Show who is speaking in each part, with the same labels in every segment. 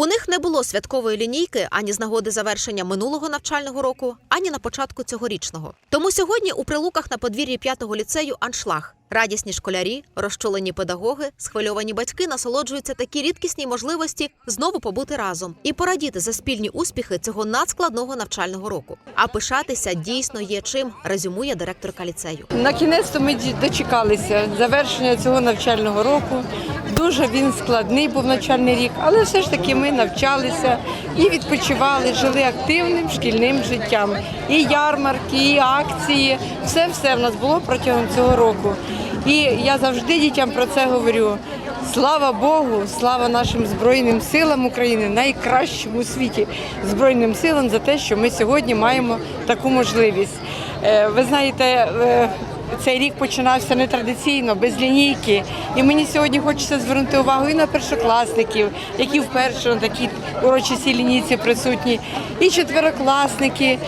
Speaker 1: У них не було святкової лінійки ані з нагоди завершення минулого навчального року, ані на початку цьогорічного. Тому сьогодні у прилуках на подвір'ї п'ятого ліцею аншлаг. Радісні школярі, розчулені педагоги, схвильовані батьки насолоджуються такі рідкісні можливості знову побути разом і порадіти за спільні успіхи цього надскладного навчального року. А пишатися дійсно є чим, резюмує директорка ліцею.
Speaker 2: На кінець ми дочекалися завершення цього навчального року. Дуже він складний був навчальний рік, але все ж таки ми навчалися і відпочивали, жили активним шкільним життям. І ярмарки, і акції, все все в нас було протягом цього року. І я завжди дітям про це говорю. Слава Богу, слава нашим Збройним силам України, найкращим у світі Збройним силам за те, що ми сьогодні маємо таку можливість. Е, Ви знаєте, е, цей рік починався нетрадиційно, без лінійки. І мені сьогодні хочеться звернути увагу і на першокласників, які вперше на такій урочистій лінійці присутні, і четверокласники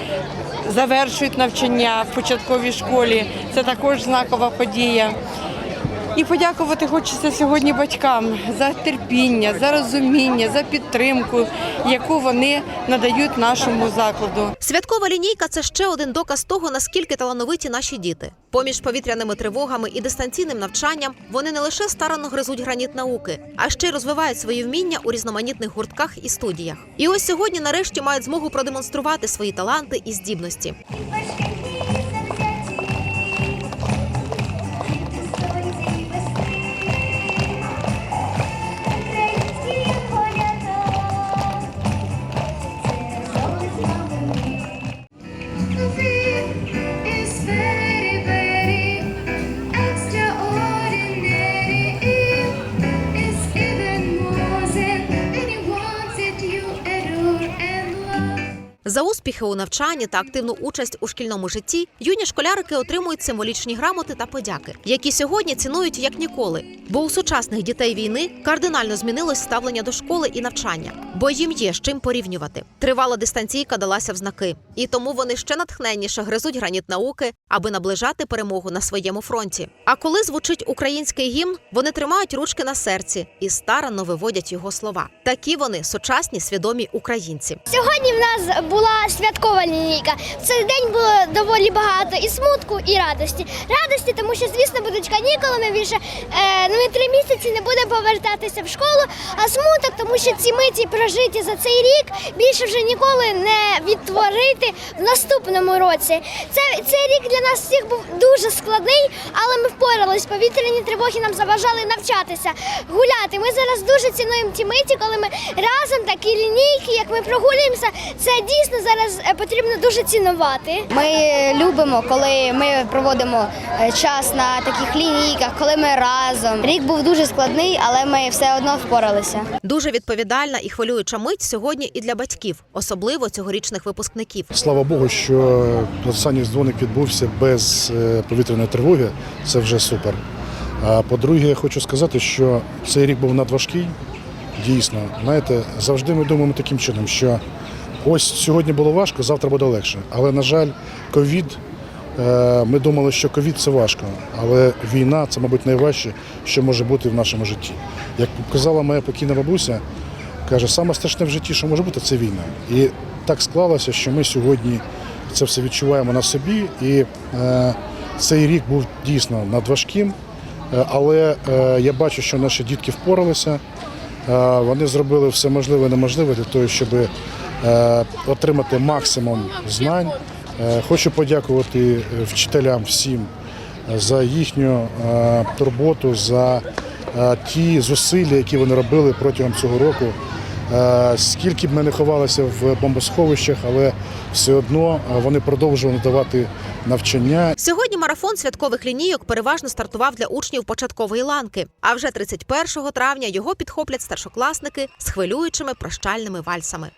Speaker 2: завершують навчання в початковій школі. Це також знакова подія. І подякувати хочеться сьогодні батькам за терпіння, за розуміння, за підтримку, яку вони надають нашому закладу.
Speaker 1: Святкова лінійка це ще один доказ того, наскільки талановиті наші діти. Поміж повітряними тривогами і дистанційним навчанням вони не лише старанно гризуть граніт науки, а ще й розвивають свої вміння у різноманітних гуртках і студіях. І ось сьогодні, нарешті, мають змогу продемонструвати свої таланти і здібності. За успіхи у навчанні та активну участь у шкільному житті юні школярики отримують символічні грамоти та подяки, які сьогодні цінують як ніколи. Бо у сучасних дітей війни кардинально змінилось ставлення до школи і навчання, бо їм є з чим порівнювати. Тривала дистанційка далася в знаки, і тому вони ще натхненніше гризуть граніт науки, аби наближати перемогу на своєму фронті. А коли звучить український гімн, вони тримають ручки на серці і старанно виводять його слова. Такі вони сучасні свідомі українці.
Speaker 3: Сьогодні в нас була святкова лінійка. В цей день було доволі багато і смутку, і радості. Радості, тому що, звісно, будуть канікули. Ми більше е, ну, три місяці не будемо повертатися в школу. А смуток, тому що ці миті прожиті за цей рік більше вже ніколи не відтворити в наступному році. Це цей рік для нас всіх був дуже складний, але ми впорались. Повітряні тривоги нам заважали навчатися, гуляти. Ми зараз дуже цінуємо ті миті, коли ми разом такі лінійки, як ми прогулюємося, це дійсно зараз е, потрібно дуже цінувати.
Speaker 4: Ми любимо, коли ми проводимо е, час на таких лінійках, коли ми разом. Рік був дуже складний, але ми все одно впоралися.
Speaker 1: Дуже відповідальна і хвилююча мить сьогодні і для батьків, особливо цьогорічних випускників.
Speaker 5: Слава Богу, що останній дзвоник відбувся без е, повітряної тривоги. Це вже супер. А по-друге, я хочу сказати, що цей рік був надважкий. Дійсно, знаєте, завжди ми думаємо таким чином, що ось сьогодні було важко, завтра буде легше. Але, на жаль, ковід. е, Ми думали, що ковід це важко, але війна це, мабуть, найважче, що може бути в нашому житті. Як казала моя покійна бабуся, каже, саме страшне в житті, що може бути, це війна. І так склалося, що ми сьогодні це все відчуваємо на собі. І е, цей рік був дійсно надважким, Е, але е, я бачу, що наші дітки впоралися. Е, вони зробили все можливе і неможливе для того, щоб отримати максимум знань. Е, хочу подякувати е, вчителям всім е, за їхню е, турботу, за е, ті зусилля, які вони робили протягом цього року. Е, Скільки б ми не ховалися в бомбосховищах, але все одно е, вони продовжували надавати навчання.
Speaker 1: Сьогодні марафон святкових лінійок переважно стартував для учнів початкової ланки. А вже 31 травня його підхоплять старшокласники з хвилюючими прощальними вальсами.